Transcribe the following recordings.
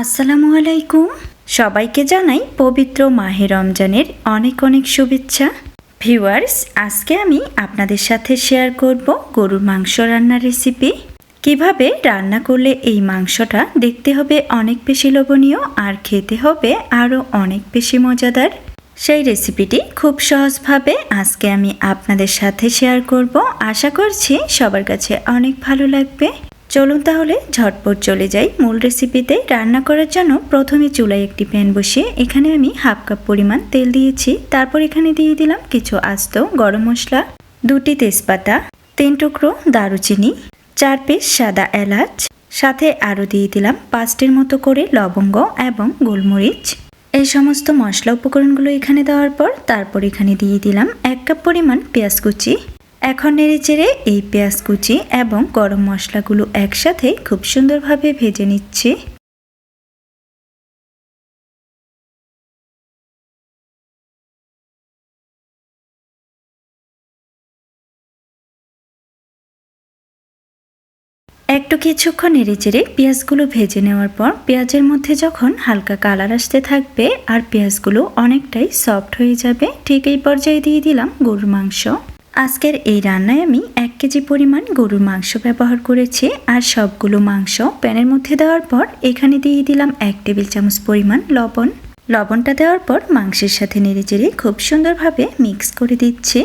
আসসালামু আলাইকুম। সবাইকে জানাই পবিত্র মাহে রমজানের অনেক অনেক শুভেচ্ছা। ভিউয়ার্স, আজকে আমি আপনাদের সাথে শেয়ার করব গরুর মাংস রান্নার রেসিপি। কীভাবে রান্না করলে এই মাংসটা দেখতে হবে অনেক বেশি লোভনীয় আর খেতে হবে আরও অনেক বেশি মজাদার? সেই রেসিপিটি খুব সহজভাবে আজকে আমি আপনাদের সাথে শেয়ার করব। আশা করছি সবার কাছে অনেক ভালো লাগবে। চলুন তাহলে ঝটপট চলে যাই মূল রেসিপিতে রান্না করার জন্য প্রথমে চুলায় একটি প্যান বসিয়ে এখানে আমি হাফ কাপ পরিমাণ তেল দিয়েছি। তারপর এখানে দিয়ে দিলাম কিছু আস্ত গরম মশলা, দুটি তেজপাতা, তিন টুকরো দারুচিনি, চার পিস সাদা এলাচ, সাথে আরও দিয়ে দিলাম পাঁচটির মতো করে লবঙ্গ এবং গোলমরিচ। এই সমস্ত মশলা উপকরণগুলো এখানে দেওয়ার পর তারপর এখানে দিয়ে দিলাম এক কাপ পরিমাণ পেঁয়াজ কুচি এখন নেড়ে চেড়ে এই পেঁয়াজ কুচি এবং গরম মশলাগুলো একসাথে খুব সুন্দরভাবে ভেজে নিচ্ছি। একটু কিছুক্ষণ নেড়ে চেড়ে পেঁয়াজগুলো ভেজে নেওয়ার পর পেঁয়াজের মধ্যে যখন হালকা কালার আসতে থাকবে আর পেঁয়াজগুলো অনেকটাই সফট হয়ে যাবে, ঠিক এই পর্যায়ে দিয়ে দিলাম গরুর মাংস। আজকের এই রান্নায় আমি এক কেজি পরিমাণ গরুর মাংস ব্যবহার করেছি আর সবগুলো মাংস প্যানের মধ্যে দেওয়ার পর এখানে দিয়ে দিলাম এক টেবিল চামচ পরিমাণ লবণ। লবণটা দেওয়ার পর মাংসের সাথে নেড়ে চেড়ে খুব সুন্দরভাবে মিক্স করে দিচ্ছি।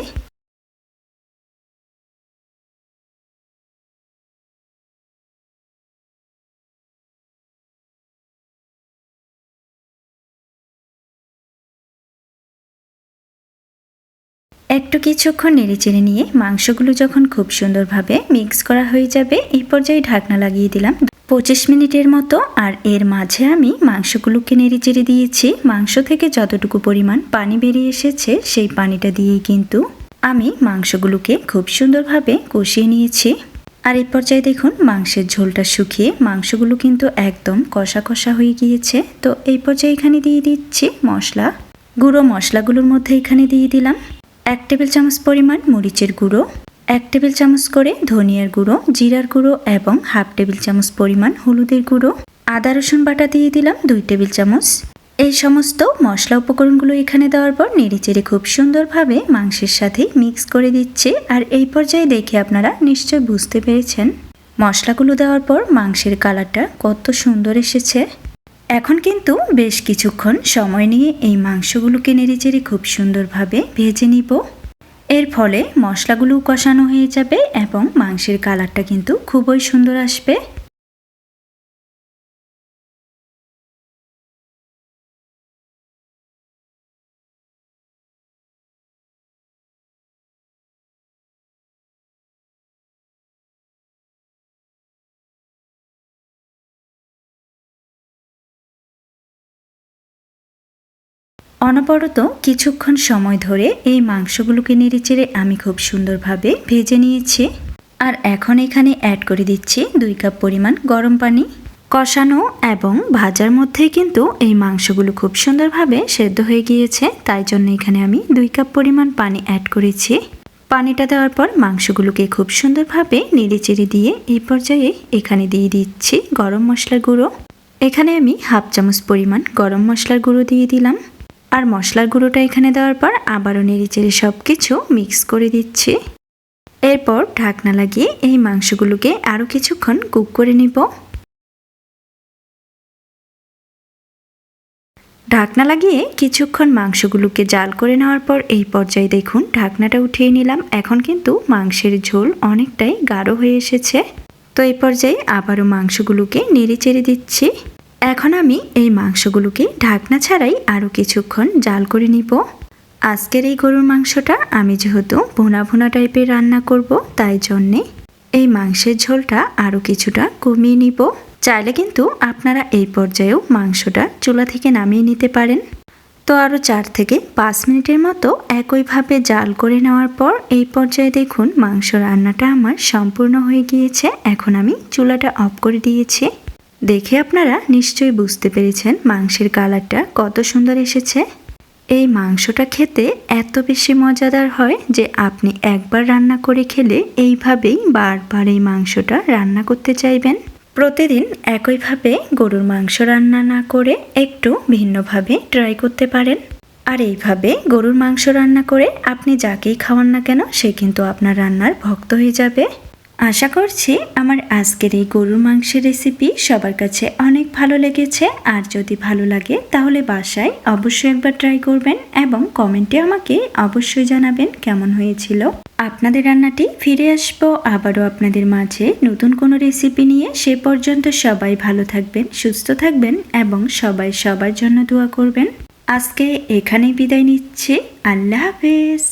একটু কিছুক্ষণ নেড়ে চেড়ে নিয়ে মাংসগুলো যখন খুব সুন্দরভাবে মিক্স করা হয়ে যাবে, এই পর্যায়ে ঢাকনা লাগিয়ে দিলাম পঁচিশ মিনিটের মতো। আর এর মাঝে আমি মাংসগুলোকে নেড়ে চেড়ে দিয়েছি। মাংস থেকে যতটুকু পরিমাণ পানি বেরিয়ে এসেছে, সেই পানিটা দিয়েই কিন্তু আমি মাংসগুলোকে খুব সুন্দরভাবে কষিয়ে নিয়েছি। আর এই পর্যায়ে দেখুন, মাংসের ঝোলটা শুকিয়ে মাংসগুলো কিন্তু একদম কষা কষা হয়ে গিয়েছে। তো এই পর্যায়ে এখানে দিয়ে দিচ্ছি মশলা। গুঁড়ো মশলাগুলোর মধ্যে এখানে দিয়ে দিলাম। এক টেবিল চামচ পরিমাণ মরিচের গুঁড়ো, এক টেবিল চামচ করে ধনিয়ার গুঁড়ো, জিরার গুঁড়ো এবং হাফ টেবিল চামচ পরিমাণ হলুদের গুঁড়ো, আদা রসুন বাটা দিয়ে দিলাম দুই টেবিল চামচ। এই সমস্ত মশলা উপকরণগুলো এখানে দেওয়ার পর নেড়েচেড়ে খুব সুন্দরভাবে মাংসের সাথে মিক্স করে দিচ্ছে আর এই পর্যায়ে দেখে আপনারা নিশ্চয় বুঝতে পেরেছেন মশলাগুলো দেওয়ার পর মাংসের কালারটা কত সুন্দর এসেছে। এখন কিন্তু বেশ কিছুক্ষণ সময় নিয়ে এই মাংসগুলোকে নেড়েচেড়ে খুব সুন্দরভাবে ভেজে নিব। এর ফলে মশলাগুলো কষানো হয়ে যাবে এবং মাংসের কালারটা কিন্তু খুবই সুন্দর আসবে। অনবরত কিছুক্ষণ সময় ধরে এই মাংসগুলোকে নেড়েচেড়ে আমি খুব সুন্দরভাবে ভেজে নিয়েছি। আর এখন এখানে অ্যাড করে দিচ্ছি দুই কাপ পরিমাণ গরম পানি। কষানো এবং ভাজার মধ্যেই কিন্তু এই মাংসগুলো খুব সুন্দরভাবে সেদ্ধ হয়ে গিয়েছে, তাই জন্য এখানে আমি দুই কাপ পরিমাণ পানি অ্যাড করেছি। পানিটা দেওয়ার পর মাংসগুলোকে খুব সুন্দরভাবে নেড়েচেড়ে দিয়ে এই পর্যায়ে এখানে দিয়ে দিচ্ছি গরম মশলার গুঁড়ো। এখানে আমি হাফ চামচ পরিমাণ গরম মশলার গুঁড়ো দিয়ে দিলাম। আর মশলার গুঁড়োটা এখানে দেওয়ার পর আবারও নেড়েচেড়ে সব কিছু মিক্স করে দিচ্ছি। এরপর ঢাকনা লাগিয়ে এই মাংসগুলোকে আরও কিছুক্ষণ কুক করে নিব। ঢাকনা লাগিয়ে কিছুক্ষণ মাংসগুলোকে জাল করে নেওয়ার পর এই পর্যায়ে দেখুন ঢাকনাটা উঠিয়ে নিলাম। এখন কিন্তু মাংসের ঝোল অনেকটাই গাঢ় হয়ে এসেছে। তো এই পর্যায়ে আবারও মাংসগুলোকে নেড়ে চেড়ে দিচ্ছি। এখন আমি এই মাংসগুলোকে ঢাকনা ছাড়াই আরও কিছুক্ষণ জাল করে নিব। আজকের এই গরুর মাংসটা আমি যেহেতু ভুনা ভোনা টাইপের রান্না করব, তাই জন্যে এই মাংসের ঝোলটা আরও কিছুটা কমিয়ে নিব। চাইলে কিন্তু আপনারা এই পর্যায়েও মাংসটা চুলা থেকে নামিয়ে নিতে পারেন। তো আরও চার থেকে পাঁচ মিনিটের মতো একইভাবে জাল করে নেওয়ার পর এই পর্যায়ে দেখুন মাংস রান্নাটা আমার সম্পূর্ণ হয়ে গিয়েছে। এখন আমি চুলাটা অফ করে দিয়েছি। দেখে আপনারা নিশ্চয়ই বুঝতে পেরেছেন মাংসের কালারটা কত সুন্দর এসেছে। এই মাংসটা খেতে এত বেশি মজাদার হয় যে আপনি একবার রান্না করে খেলে এইভাবেই বারবার এই মাংসটা রান্না করতে চাইবেন। প্রতিদিন একইভাবে গরুর মাংস রান্না না করে একটু ভিন্নভাবে ট্রাই করতে পারেন। আর এইভাবে গরুর মাংস রান্না করে আপনি যাকেই খাওয়ান না কেন, সে কিন্তু আপনার রান্নার ভক্ত হয়ে যাবে। আশা করছি আমার আজকের এই গরুর মাংসের রেসিপি সবার কাছে অনেক ভালো লেগেছে। আর যদি ভালো লাগে, তাহলে বাসায় অবশ্যই একবার ট্রাই করবেন এবং কমেন্টে আমাকে অবশ্যই জানাবেন কেমন হয়েছিল। আপনাদের রান্নাটি ফিরে আসব আবারও আপনাদের মাঝে নতুন কোনো রেসিপি নিয়ে। সে পর্যন্ত সবাই ভালো থাকবেন, সুস্থ থাকবেন এবং সবাই সবার জন্য দোয়া করবেন। আজকে এখানেই বিদায় নিচ্ছি। আল্লাহ হাফেজ।